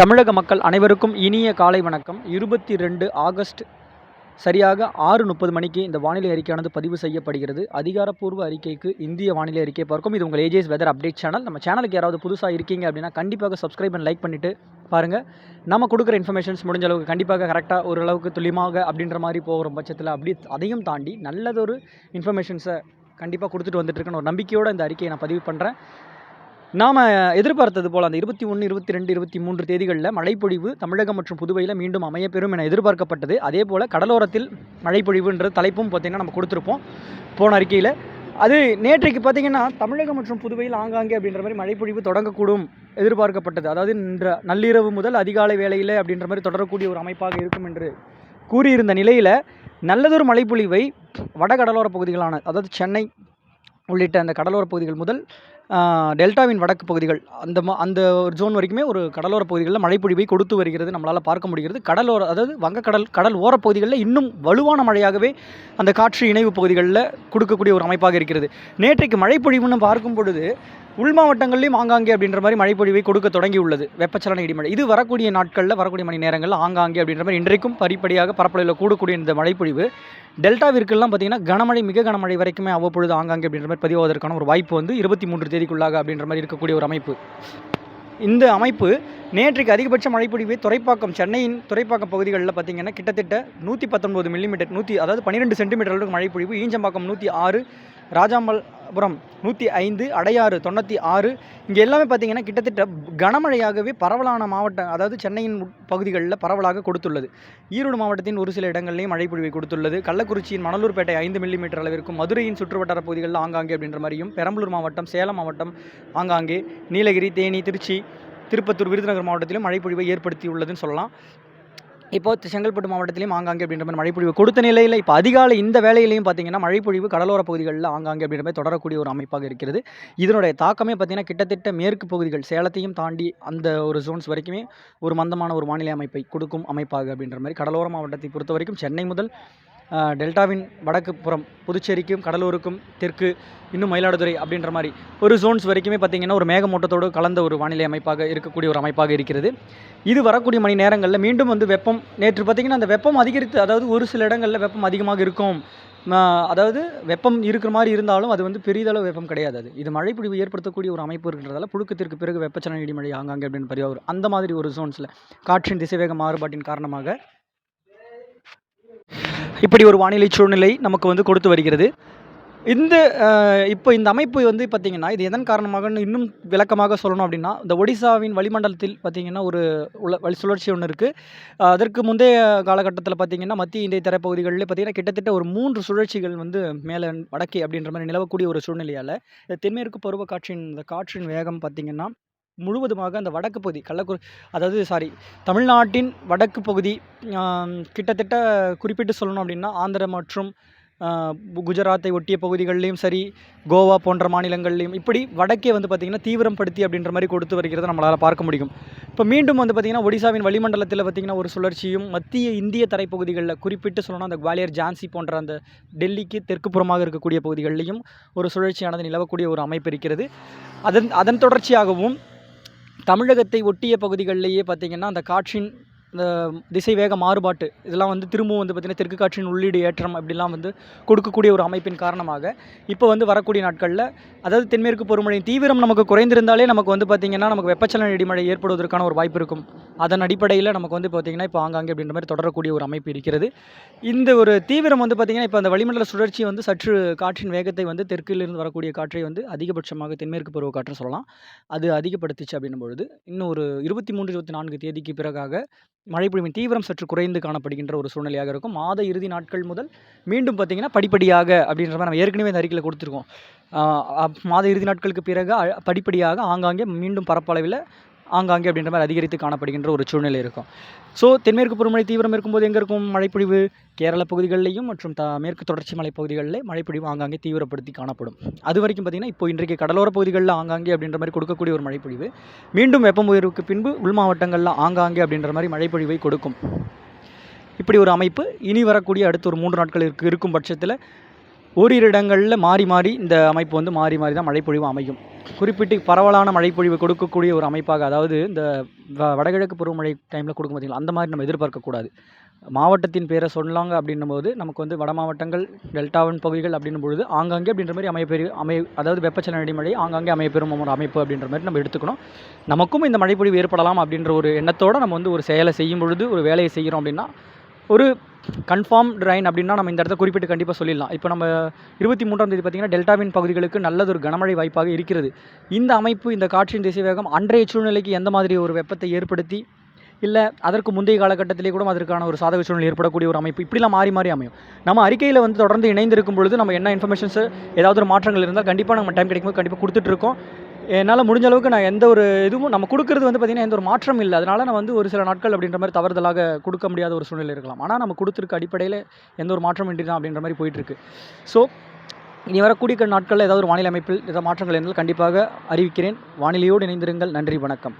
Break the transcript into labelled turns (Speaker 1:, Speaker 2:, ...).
Speaker 1: தமிழக மக்கள் அனைவருக்கும் இனிய காலை வணக்கம். இருபத்தி ரெண்டு ஆகஸ்ட் சரியாக ஆறு முப்பது மணிக்கு இந்த வானிலை அறிக்கையானது பதிவு செய்யப்படுகிறது. அதிகாரப்பூர்வ அறிக்கைக்கு இந்திய வானிலை அறிக்கை பார்க்கும். இது உங்கள் ஏஜேஸ் வெதர் அப்டேட் சேனல் நம்ம சேனலுக்கு யாராவது புதுசாக இருக்கீங்க அப்படின்னா கண்டிப்பாக சப்ஸ்கிரைப் அண்ட் லைக் பண்ணிவிட்டு பாருங்கள் நம்ம கொடுக்குற இன்ஃபர்மேஷன்ஸ் முடிஞ்ச அளவுக்கு கண்டிப்பாக கரெக்டாக ஓரளவுக்கு துல்லியமாக அப்படின்ற மாதிரி போகிற பட்சத்தில் அப்படி அதையும் தாண்டி நல்லதொரு இன்ஃபர்மேஷன்ஸை கண்டிப்பாக கொடுத்துட்டு வந்துட்டு இருக்கேன்னு ஒரு நம்பிக்கையோடு இந்த அறிக்கையை நான் பதிவு பண்ணுறேன் நாம் எதிர்பார்த்தது போல் அந்த இருபத்தி ஒன்று இருபத்தி ரெண்டு இருபத்தி மூன்று தேதிகளில் மழைப்பொழிவு தமிழகம் மற்றும் புதுவையில் மீண்டும் அமையப்பெறும் என எதிர்பார்க்கப்பட்டது. அதே போல் கடலோரத்தில் மழைப்பொழிவுன்ற தலைப்பும் பார்த்திங்கன்னா நம்ம கொடுத்துருப்போம் போன அறிக்கையில். அது நேற்றைக்கு பார்த்திங்கன்னா தமிழகம் மற்றும் புதுவையில் ஆங்காங்கே அப்படின்ற மாதிரி மழைப்பொழிவு தொடங்கக்கூடும் எதிர்பார்க்கப்பட்டது. அதாவது இன்ற நள்ளிரவு முதல் அதிகாலை வேளையில் அப்படின்ற மாதிரி தொடரக்கூடிய ஒரு அமைப்பாக இருக்கும் என்று கூறியிருந்த நிலையில் நல்லதொரு மழைப்பொழிவை வட கடலோரப் பகுதிகளான அதாவது சென்னை உள்ளிட்ட அந்த கடலோர பகுதிகள் முதல் டெல்டாவின் வடக்கு பகுதிகள் அந்த மா அந்த ஒரு ஜோன் வரைக்குமே ஒரு கடலோர பகுதிகளில் மழைப்பொழிவை கொடுத்து வருகிறது நம்மளால் பார்க்க முடிகிறது. கடலோர அதாவது வங்கக்கடல் கடல் ஓரப் பகுதிகளில் இன்னும் வலுவான மழையாகவே அந்த காற்று இணைவு பகுதிகளில் கொடுக்கக்கூடிய ஒரு அமைப்பாக இருக்கிறது. நேற்றைக்கு மழைப்பொழிவுன்னு பார்க்கும் பொழுது உள் மாவட்டங்கள்லையும் ஆங்காங்கே அப்படின்ற மாதிரி மழைப்பொழிவை கொடுக்க தொடங்கியுள்ளது. வெப்பச்சலன இடிமழை. இது வரக்கூடிய நாட்களில் வரக்கூடிய மணி நேரங்களில் ஆங்காங்கே அப்படின்ற மாதிரி இன்றைக்கும் படிப்படியாக பரப்பளவில் கூடக்கூடிய இந்த மழைப்பொழிவு டெல்டாவிற்கெல்லாம் பார்த்தீங்கன்னா கனமழை மிக கனமழை வரைக்குமே அவ்வப்பொழுது ஆங்காங்கே அப்படின்ற மாதிரி பதிவாவதற்கான ஒரு வாய்ப்பு வந்து இருபத்தி மூன்று தேதிக்குள்ளாக அப்படின்ற மாதிரி இருக்கக்கூடிய ஒரு அமைப்பு. இந்த அமைப்பு நேற்றைக்கு அதிகபட்ச மழைப்பொழிவு துறைப்பாக்கம் சென்னையின் துறைப்பாக்கம் பகுதிகளில் பார்த்தீங்கன்னா கிட்டத்தட்ட நூற்றி பத்தொன்பது மில்லிமீட்டர் நூற்றி அதாவது பன்னிரெண்டு சென்டிமீட்டர் அளவுக்கு மழைப்பொழிவு ஈஞ்சம்பாக்கம் நூற்றி ஆறு ராஜாமல்புரம் நூற்றி ஐந்து அடையாறு தொண்ணூற்றி ஆறு. இங்கே எல்லாமே பார்த்தீங்கன்னா கிட்டத்தட்ட கனமழையாகவே பரவலான மாவட்டம் அதாவது சென்னையின் பகுதிகளில் பரவலாக கொடுத்துள்ளது. ஈரோடு மாவட்டத்தின் ஒரு சில இடங்கள்லையும் மழைப்பொழிவை கொடுத்துள்ளது. கள்ளக்குறிச்சியின் மணலூர்பேட்டை ஐந்து மில்லிமீட்டர் அளவிற்கும் மதுரையின் சுற்றுவட்டார பகுதிகளில் ஆங்காங்கே அப்படின்ற மாதிரியும் பெரம்பலூர் மாவட்டம் சேலம் மாவட்டம் ஆங்காங்கே நீலகிரி தேனி திருச்சி திருப்பத்தூர் விருதுநகர் மாவட்டத்திலும் மழைப்பொழிவை ஏற்படுத்தியுள்ளதுன்னு சொல்லலாம். இப்போ செங்கல்பட்டு மாவட்டத்திலையும் ஆங்காங்கே அப்படின்ற மாதிரி மழைப்பொழிவு கொடுத்த நிலையில் இப்போ அதிகாலை இந்த வேலையிலையும் பார்த்தீங்கன்னா மழைப்பொழிவு கடலோர பகுதிகளில் ஆங்காங்கே அப்படின்ற மாதிரி தொடரக்கூடிய ஒரு அமைப்பாக இருக்கிறது. இதனுடைய தாக்கமே பார்த்தீங்கன்னா கிட்டத்தட்ட மேற்கு பகுதிகள் சேலத்தையும் தாண்டி அந்த ஒரு ஜோன்ஸ் வரைக்குமே ஒரு மந்தமான ஒரு வானிலை அமைப்பை கொடுக்கும் அமைப்பாக அப்படின்ற மாதிரி கடலோர மாவட்டத்தை பொறுத்த வரைக்கும் சென்னை முதல் டெல்டாவின் வடக்கு புறம் புதுச்சேரிக்கும் கடலூருக்கும் தெற்கு இன்னும் மயிலாடுதுறை அப்படின்ற மாதிரி ஒரு ஜோன்ஸ் வரைக்குமே பார்த்திங்கன்னா ஒரு மேகமூட்டத்தோடு கலந்த ஒரு வானிலை அமைப்பாக இருக்கக்கூடிய ஒரு அமைப்பாக இருக்கிறது. இது வரக்கூடிய மணி நேரங்களில் மீண்டும் வந்து வெப்பம் நேற்று பார்த்திங்கன்னா அந்த வெப்பம் அதிகரித்து அதாவது ஒரு சில இடங்களில் வெப்பம் அதிகமாக இருக்கும். அதாவது வெப்பம் இருக்கிற மாதிரி இருந்தாலும் அது வந்து பெரிதளவு வெப்பம் கிடையாது அது. இது மழைப்பிடிவு ஏற்படுத்தக்கூடிய ஒரு அமைப்பு இருக்கிறதால புழுக்கத்திற்கு பிறகு வெப்பச்சலன இடிமழை ஆங்காங்கே அப்படின்னு பதிவாக அந்த மாதிரி ஒரு ஜோன்ஸில் காற்றின் திசைவேக மாறுபாட்டின் காரணமாக இப்படி ஒரு வானிலை சூழ்நிலை நமக்கு வந்து கொடுத்து வருகிறது. இந்த இப்போ இந்த அமைப்பு வந்து பார்த்திங்கன்னா இது எதன் காரணமாக இன்னும் விளக்கமாக சொல்லணும் அப்படின்னா இந்த ஒடிசாவின் வளிமண்டலத்தில் பார்த்திங்கன்னா ஒரு உள்ள சுழற்சி ஒன்று இருக்குது அதற்கு முந்தைய காலகட்டத்தில் பார்த்திங்கன்னா மத்திய இந்திய தரப்பகுதிகளில் பார்த்திங்கன்னா கிட்டத்தட்ட ஒரு மூன்று சுழற்சிகள் வந்து மேலே வடக்கே அப்படின்ற மாதிரி நிலவக்கூடிய ஒரு சூழ்நிலையால் இந்த தென்மேற்கு பருவக்காற்றின் இந்த காற்றின் வேகம் பார்த்திங்கன்னா முழுவதுமாக அந்த வடக்கு பகுதி கள்ளக்குறி அதாவது சாரி தமிழ்நாட்டின் வடக்கு பகுதி கிட்டத்தட்ட குறிப்பிட்டு சொல்லணும் அப்படின்னா ஆந்திர மற்றும் குஜராத்தை ஒட்டிய பகுதிகள்லேயும் சரி கோவா போன்ற மாநிலங்கள்லையும் இப்படி வடக்கே வந்து பார்த்திங்கன்னா தீவிரம் படுத்தி அப்படின்ற மாதிரி கொடுத்து வருகிறத நம்மளால் பார்க்க முடியும். இப்போ மீண்டும் வந்து பார்த்திங்கன்னா ஒடிசாவின் வளிமண்டலத்தில் பார்த்திங்கன்னா ஒரு சுழற்சியும் மத்திய இந்திய தரைப்பகுதிகளில் குறிப்பிட்டு சொல்லணும் அந்த குவாலியர் ஜான்சி போன்ற அந்த டெல்லிக்கு தெற்கு புறமாக இருக்கக்கூடிய பகுதிகளிலையும் ஒரு சுழற்சியானது நிலவக்கூடிய ஒரு அமைப்பு இருக்கிறது. அதன் அதன் தொடர்ச்சியாகவும் தமிழகத்தை ஒட்டிய பகுதிகளிலேயே பார்த்திங்கன்னா அந்த காற்றின் இந்த திசை வேக மாறுபாட்டு இதெல்லாம் வந்து திரும்பவும் வந்து பார்த்திங்கன்னா தெற்கு காற்றின் உள்ளீடு ஏற்றம் அப்படிலாம் வந்து கொடுக்கக்கூடிய ஒரு அமைப்பின் காரணமாக இப்போ வந்து வரக்கூடிய நாட்களில் அதாவது தென்மேற்கு பருவமழையின் தீவிரம் நமக்கு குறைந்திருந்தாலே நமக்கு வந்து பார்த்திங்கன்னா நமக்கு வெப்பச்சலன இடிமழை ஏற்படுவதற்கான ஒரு வாய்ப்பு இருக்கும். அதன் அடிப்படையில் நமக்கு வந்து பார்த்திங்கன்னா இப்போ ஆங்காங்கே அப்படின்ற மாதிரி தொடரக்கூடிய ஒரு அமைப்பு இருக்கிறது. இந்த ஒரு தீவிரம் வந்து பார்த்திங்கன்னா இப்போ அந்த வளிமண்டல சுழற்சி வந்து சற்று காற்றின் வேகத்தை வந்து தெற்கிலிருந்து வரக்கூடிய காற்றை வந்து அதிகபட்சமாக தென்மேற்கு பருவ காற்று சொல்லலாம். அது அதிகப்படுத்துச்சு அப்படின்னும் பொழுது இன்னும் ஒரு இருபத்தி மூன்று இருபத்தி நான்கு தேதிக்கு பிறகாக மழைப்பொழிவின் தீவிரம் சற்று குறைந்து காணப்படுகின்ற ஒரு சூழ்நிலையாக இருக்கும். மாத இறுதி நாட்கள் முதல் மீண்டும் பார்த்திங்கன்னா படிப்படியாக அப்படின்ற மாதிரி நம்ம ஏற்கனவே இந்த அறிக்கையில் கொடுத்துருக்கோம். அப்- மாத இறுதி நாட்களுக்கு பிறகு படிப்படியாக ஆங்காங்கே மீண்டும் பரப்பளவில் ஆங்காங்கே அப்படின்ற மாதிரி அதிகரித்து காணப்படுகின்ற ஒரு சூழ்நிலை இருக்கும். ஸோ தென்மேற்கு பருவமழை தீவிரம் இருக்கும்போது எங்கே இருக்கும்? மழைப்பொழிவு கேரள பகுதிகளிலையும் மற்றும் த மேற்கு தொடர்ச்சி மலை பகுதிகளில் மழைப்பொழிவு ஆங்காங்கே தீவிரப்படுத்தி காணப்படும். அது வரைக்கும் பார்த்திங்கன்னா இப்போ இன்றைக்கு கடலோர பகுதிகளில் ஆங்காங்கே அப்படின்ற மாதிரி கொடுக்கக்கூடிய ஒரு மழைப்பொழிவு. மீண்டும் வெப்பம் உயர்வுக்கு பின்பு உள் மாவட்டங்களில் ஆங்காங்கே அப்படின்ற மாதிரி மழைப்பொழிவை கொடுக்கும். இப்படி ஒரு அமைப்பு இனி வரக்கூடிய அடுத்த ஒரு மூன்று நாட்கள் இருக்கு இருக்கும் பட்சத்தில் ஓரிரு இடங்களில் மாறி மாறி இந்த அமைப்பு வந்து மாறி மாறி தான் மழைப்பொழிவு அமையும். குறிப்பிட்டு பரவலான மழைப்பொழிவு கொடுக்கக்கூடிய ஒரு அமைப்பாக அதாவது இந்த வ வடகிழக்கு பருவமழை டைமில் கொடுக்கும் பார்த்தீங்களா? அந்த மாதிரி நம்ம எதிர்பார்க்கக்கூடாது மாவட்டத்தின் பேரை சொன்னாங்க அப்படின்னும் போது நமக்கு வந்து வட மாவட்டங்கள் டெல்டாவின் பகுதிகள் அப்படின்னும் பொழுது ஆங்காங்கே அப்படின்ற மாதிரி அமைப்பெரு அமை அதாவது வெப்பச்சலன அடிமழை ஆங்காங்கே அமையப்பெறும் ஒரு அமைப்பு அப்படின்ற மாதிரி நம்ம எடுத்துக்கணும். நமக்கும் இந்த மழைப்பொழிவு ஏற்படலாம் அப்படின்ற ஒரு எண்ணத்தோடு நம்ம வந்து ஒரு செயலை செய்யும் பொழுது ஒரு வேலையை செய்கிறோம் அப்படின்னா ஒரு கன்ஃபார்ம் ரைன் அப்படின்னா நம்ம இந்த இடத்த குறிப்பிட்டு கண்டிப்பாக சொல்லிடலாம். இப்போ நம்ம இருபத்தி மூன்றாம் தேதி பார்த்திங்கன்னா டெல்டாவின் பகுதிகளுக்கு நல்லதொரு கனமழை வாய்ப்பாக இருக்கிறது. இந்த அமைப்பு இந்த காற்றின் திசைவேகம் அன்றைய சூழ்நிலைக்கு எந்த மாதிரி ஒரு வெப்பத்தை ஏற்படுத்தி இல்லை அதற்கு முந்தைய காலகட்டத்திலே கூட அதற்கான ஒரு சாதக சூழ்நிலை ஏற்படக்கூடிய ஒரு அமைப்பு இப்படிலாம் மாறி மாறி அமையும். நம்ம அறிக்கையில் வந்து தொடர்ந்து இணைந்திருக்கும் பொழுது நம்ம என்ன இன்ஃபர்மேஷன்ஸ் ஏதாவது ஒரு மாற்றங்கள் இருந்தால் கண்டிப்பாக நம்ம டைம் கிடைக்கும்போது கண்டிப்பாக கொடுத்துட்ருக்கோம் என்னால் முடிஞ்ச அளவுக்கு நான் எந்த ஒரு இதுவும் நம்ம கொடுக்குறது வந்து பார்த்திங்கன்னா எந்த ஒரு மாற்றம் இல்லை. அதனால் நான் வந்து ஒரு சில நாட்கள் அப்படின்ற மாதிரி தவறுதலாக கொடுக்க முடியாத ஒரு சூழ்நிலை இருக்கலாம். ஆனால் நம்ம கொடுத்துருக்க அடிப்படையில் எந்த ஒரு மாற்றம் இன்றி தான் அப்படின்ற மாதிரி போயிட்டுருக்கு ஸோ இனி வரக்கூடிய நாட்களில் ஏதாவது ஒரு வானிலை அமைப்பில் ஏதாவது மாற்றங்கள் இருந்தால் கண்டிப்பாக அறிவிக்கிறேன். வானிலையோடு இணைந்திருங்கள். நன்றி வணக்கம்.